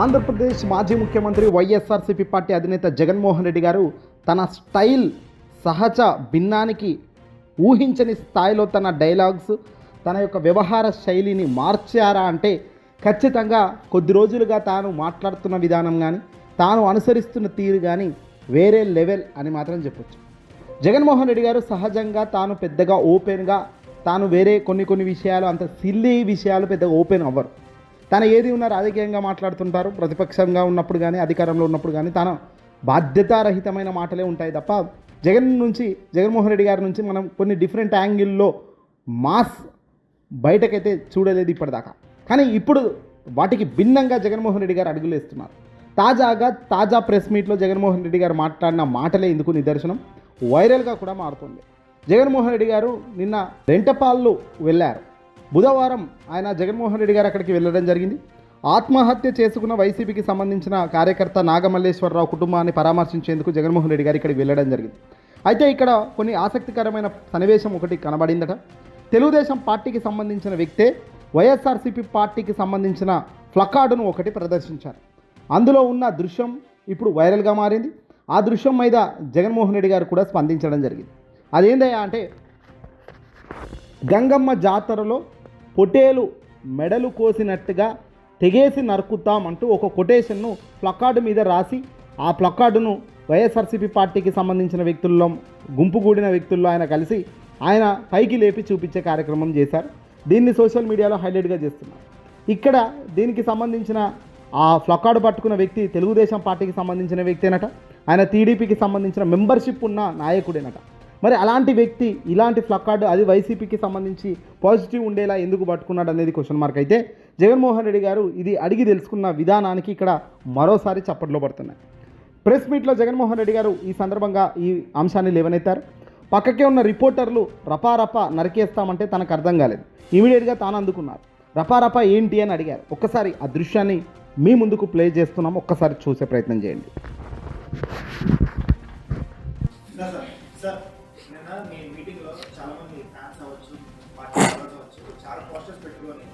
ఆంధ్రప్రదేశ్ మాజీ ముఖ్యమంత్రి వైఎస్ఆర్సీపీ పార్టీ అధినేత జగన్మోహన్ రెడ్డి గారు తన స్టైల్ సహజ భిన్నానికి ఊహించని స్థాయిలో తన డైలాగ్స్ తన యొక్క వ్యవహార శైలిని మార్చారా అంటే ఖచ్చితంగా కొద్ది రోజులుగా తాను మాట్లాడుతున్న విధానం కానీ తాను అనుసరిస్తున్న తీరు కానీ వేరే లెవెల్ అని మాత్రం చెప్పొచ్చు. జగన్మోహన్ రెడ్డి గారు సహజంగా తాను పెద్దగా ఓపెన్గా తాను వేరే కొన్ని కొన్ని విషయాలు అంత సిల్లీ విషయాలు పెద్దగా ఓపెన్ అవ్వరు. తన ఏది ఉన్నా రాజకీయంగా మాట్లాడుతుంటారు ప్రతిపక్షంగా ఉన్నప్పుడు కానీ అధికారంలో ఉన్నప్పుడు కానీ తన బాధ్యతారహితమైన మాటలే ఉంటాయి తప్ప జగన్ నుంచి జగన్మోహన్ రెడ్డి గారి నుంచి మనం కొన్ని డిఫరెంట్ యాంగిల్లో మాస్ బయటకైతే చూడలేదు ఇప్పటిదాకా. కానీ ఇప్పుడు వాటికి భిన్నంగా జగన్మోహన్ రెడ్డి గారు అడుగులు వేస్తున్నారు. తాజాగా తాజా ప్రెస్ మీట్లో జగన్మోహన్ రెడ్డి గారు మాట్లాడిన మాటలే ఇందుకు నిదర్శనం. వైరల్గా కూడా మారుతుంది. జగన్మోహన్ రెడ్డి గారు నిన్న రెంటపాళ్ళు వెళ్ళారు. బుధవారం ఆయన జగన్మోహన్ రెడ్డి గారు అక్కడికి వెళ్ళడం జరిగింది. ఆత్మహత్య చేసుకున్న వైసీపీకి సంబంధించిన కార్యకర్త నాగమల్లేశ్వరరావు కుటుంబాన్ని పరామర్శించేందుకు జగన్మోహన్ రెడ్డి గారు ఇక్కడికి వెళ్ళడం జరిగింది. అయితే ఇక్కడ కొన్ని ఆసక్తికరమైన సన్నివేశం ఒకటి కనబడిందట. తెలుగుదేశం పార్టీకి సంబంధించిన వ్యక్తే వైఎస్ఆర్సీపీ పార్టీకి సంబంధించిన ఫ్లకార్డును ఒకటి ప్రదర్శించారు. అందులో ఉన్న దృశ్యం ఇప్పుడు వైరల్గా మారింది. ఆ దృశ్యం మీద జగన్మోహన్ రెడ్డి గారు కూడా స్పందించడం జరిగింది. అదేందయ్యా అంటే గంగమ్మ జాతరలో పొటేలు మెడలు కోసినట్టుగా తెగేసి నరుకుతాం అంటూ ఒక కొటేషన్ను ప్లకార్డు మీద రాసి ఆ ప్లకార్డును వైఎస్ఆర్సీపీ పార్టీకి సంబంధించిన వ్యక్తుల్లో గుంపుగూడిన వ్యక్తుల్లో ఆయన కలిసి ఆయన పైకి లేపి చూపించే కార్యక్రమం చేశారు. దీన్ని సోషల్ మీడియాలో హైలైట్గా చేస్తున్నారు. ఇక్కడ దీనికి సంబంధించిన ఆ ఫ్లకార్డు పట్టుకున్న వ్యక్తి తెలుగుదేశం పార్టీకి సంబంధించిన వ్యక్తేనట. ఆయన టీడీపీకి సంబంధించిన మెంబర్షిప్ ఉన్న నాయకుడేనట. మరి అలాంటి వ్యక్తి ఇలాంటి ఫ్లకార్డు అది వైసీపీకి సంబంధించి పాజిటివ్ ఉండేలా ఎందుకు పట్టుకున్నాడు అనేది క్వశ్చన్ మార్క్ అయితే జగన్మోహన్ రెడ్డి గారు ఇది అడిగి తెలుసుకున్న విధానానికి ఇక్కడ మరోసారి చప్పట్లో పడుతున్నాయి. ప్రెస్ మీట్లో జగన్మోహన్ రెడ్డి గారు ఈ సందర్భంగా ఈ అంశాన్ని లేవనెత్తారు. పక్కకే ఉన్న రిపోర్టర్లు రపారపా నరికేస్తామంటే తనకు అర్థం కాలేదు. ఇమీడియట్గా తాను అందుకున్నారు. రపారపా ఏంటి అని అడిగారు. ఒక్కసారి ఆ దృశ్యాన్ని మీ ముందుకు ప్లే చేస్తున్నాం. ఒక్కసారి చూసే ప్రయత్నం చేయండి. సార్ నిన్న మీ మీటింగ్లో చాలా మంది ఫ్యాన్స్ అవ్వచ్చు పార్టీ మెంబర్స్ అవ్వచ్చు చాలా పోస్టర్స్ పెట్టుకొని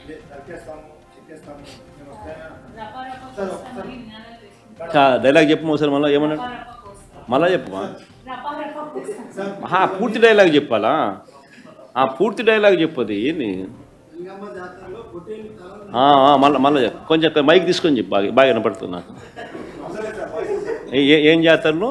అదే నరికేస్తాము చెక్కేస్తాము మేము వస్తాయని సార్ ఒకసారి డైలాగ్ చెప్పు ఒకసారి? మళ్ళీ ఏమన్నాడు మళ్ళా చెప్పమా? సార్ పూర్తి డైలాగ్ చెప్పాలా? ఆ పూర్తి డైలాగ్ చెప్పది ఏంది? మళ్ళా మళ్ళీ చెప్పు. కొంచెం మైక్ తీసుకొని చెప్పు బాగా బాగా వినపడుతుంది? నాకు సార్ ఏం జాతరలో?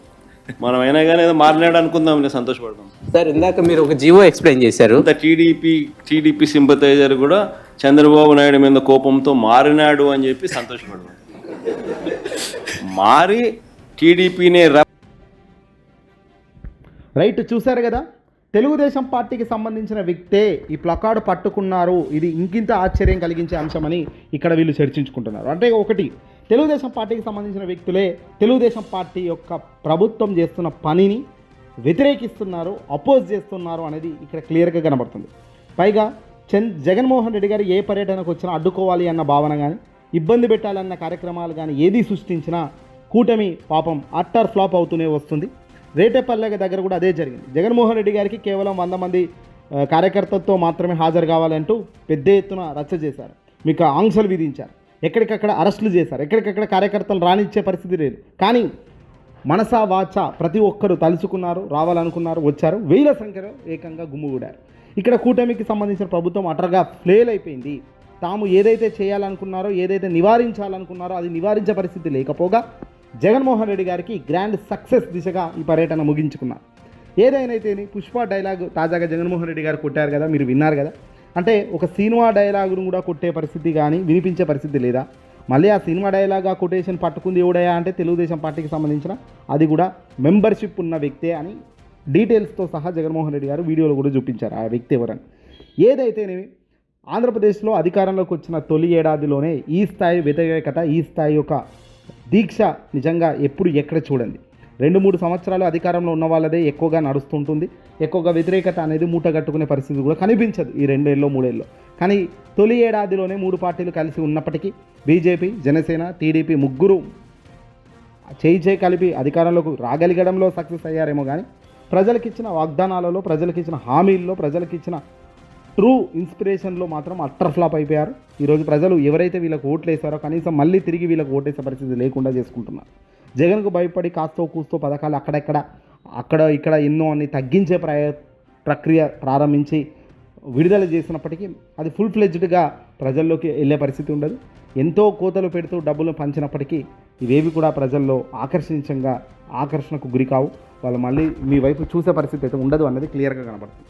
మనం అయినా కానీ ఏదో మారినాడు అనుకుందాం సంతోషపడదాం. సార్ ఇందాక మీరు ఒక జీవో ఎక్స్ప్లెయిన్ చేశారు. టీడీపీ టీడీపీ సింపతైజర్ కూడా చంద్రబాబు నాయుడు మీద కోపంతో మారినాడు అని చెప్పి సంతోషపడదాం. మారి టీడీపీనే రైట్ చూశారు కదా? తెలుగుదేశం పార్టీకి సంబంధించిన వ్యక్తే ఈ ప్లకార్డు పట్టుకున్నారు. ఇది ఇంకింత ఆశ్చర్యం కలిగించే అంశమని ఇక్కడ వీళ్ళు చర్చించుకుంటున్నారు. అంటే ఒకటి తెలుగుదేశం పార్టీకి సంబంధించిన వ్యక్తులే తెలుగుదేశం పార్టీ యొక్క ప్రభుత్వం చేస్తున్న పనిని వ్యతిరేకిస్తున్నారు అపోజ్ చేస్తున్నారు అనేది ఇక్కడ క్లియర్గా కనబడుతుంది. పైగా చంద్ జగన్మోహన్ రెడ్డి గారు ఏ పర్యటనకు వచ్చినా అడ్డుకోవాలి అన్న భావన కానీ ఇబ్బంది పెట్టాలన్న కార్యక్రమాలు కానీ ఏది సృష్టించినా కూటమి పాపం అట్టర్ ఫ్లాప్ అవుతూనే వస్తుంది. రేటేపల్లె దగ్గర కూడా అదే జరిగింది. జగన్మోహన్ రెడ్డి గారికి కేవలం వంద మంది కార్యకర్తలతో మాత్రమే హాజరు కావాలంటూ పెద్ద ఎత్తున రచ్చ చేశారు. మీకు ఆంక్షలు విధించారు. ఎక్కడికక్కడ అరెస్టులు చేశారు. ఎక్కడికక్కడ కార్యకర్తలు రానిచ్చే పరిస్థితి లేదు. కానీ మనసా వాచ ప్రతి ఒక్కరు తలుచుకున్నారు రావాలనుకున్నారు వచ్చారు. వేల సంఖ్యలో ఏకంగా గుమ్ముగూడారు ఇక్కడ కూటమికి సంబంధించిన ప్రభుత్వం అటర్గా ఫెయిల్ అయిపోయింది. తాము ఏదైతే చేయాలనుకున్నారో ఏదైతే నివారించాలనుకున్నారో అది నివారించే పరిస్థితి లేకపోగా జగన్మోహన్ రెడ్డి గారికి గ్రాండ్ సక్సెస్ దిశగా ఈ పర్యటన ముగించుకున్నారు ఏదైనైతేని పుష్ప డైలాగ్ తాజాగా జగన్మోహన్ రెడ్డి గారు కొట్టారు కదా మీరు విన్నారు కదా? అంటే ఒక సినిమా డైలాగును కూడా కొట్టే పరిస్థితి కానీ వినిపించే పరిస్థితి లేదా? మళ్ళీ ఆ సినిమా డైలాగ్ ఆ కొటేషన్ పట్టుకుంది ఎవడయా అంటే తెలుగుదేశం పార్టీకి సంబంధించిన అది కూడా మెంబర్షిప్ ఉన్న వ్యక్తే అని డీటెయిల్స్తో సహా జగన్మోహన్ రెడ్డి గారు వీడియోలో కూడా చూపించారు ఆ వ్యక్తి ఎవరని. ఏదైతేనేమి ఆంధ్రప్రదేశ్లో అధికారంలోకి వచ్చిన తొలి ఏడాదిలోనే ఈ స్థాయి వ్యతిరేకత ఈ స్థాయి యొక్క దీక్ష నిజంగా ఎప్పుడు ఎక్కడ చూడండి. రెండు మూడు సంవత్సరాలు అధికారంలో ఉన్న వాళ్ళదే ఎక్కువగా నడుస్తుంటుంది. ఎక్కువగా వ్యతిరేకత అనేది మూటగట్టుకునే పరిస్థితి కూడా కనిపించదు ఈ రెండేళ్ళలో మూడేళ్ళలో కానీ తొలి ఏడాదిలోనే మూడు పార్టీలు కలిసి ఉన్నప్పటికీ బీజేపీ జనసేన టీడీపీ ముగ్గురు చేయి చేయి కలిపి అధికారంలోకి రాగలిగడంలో సక్సెస్ అయ్యారేమో కానీ ప్రజలకిచ్చిన వాగ్దానాలలో ప్రజలకిచ్చిన హామీల్లో ప్రజలకిచ్చిన ట్రూ ఇన్స్పిరేషన్లో మాత్రం అట్టర్ ఫ్లాప్ అయిపోయారు. ఈరోజు ప్రజలు ఎవరైతే వీళ్ళకి ఓట్లేసారో కనీసం మళ్ళీ తిరిగి వీళ్ళకి ఓటేసే పరిస్థితి లేకుండా చేసుకుంటున్నారు. జగన్కు భయపడి కాస్తో కూస్తో పథకాలు అక్కడెక్కడ అక్కడ ఇక్కడ ఎన్నో అన్ని తగ్గించే ప్రయ ప్రక్రియ ప్రారంభించి విడుదల చేసినప్పటికీ అది ఫుల్ ఫ్లెడ్జ్డ్గా ప్రజల్లోకి వెళ్ళే పరిస్థితి ఉండదు. ఎంతో కోతలు పెడుతూ డబ్బులు పంచినప్పటికీ ఇవేవి కూడా ప్రజల్లో ఆకర్షించంగా ఆకర్షణకు గురికావు. వాళ్ళు మళ్ళీ మీ వైపు చూసే పరిస్థితి అయితే ఉండదు అన్నది క్లియర్గా కనబడుతుంది.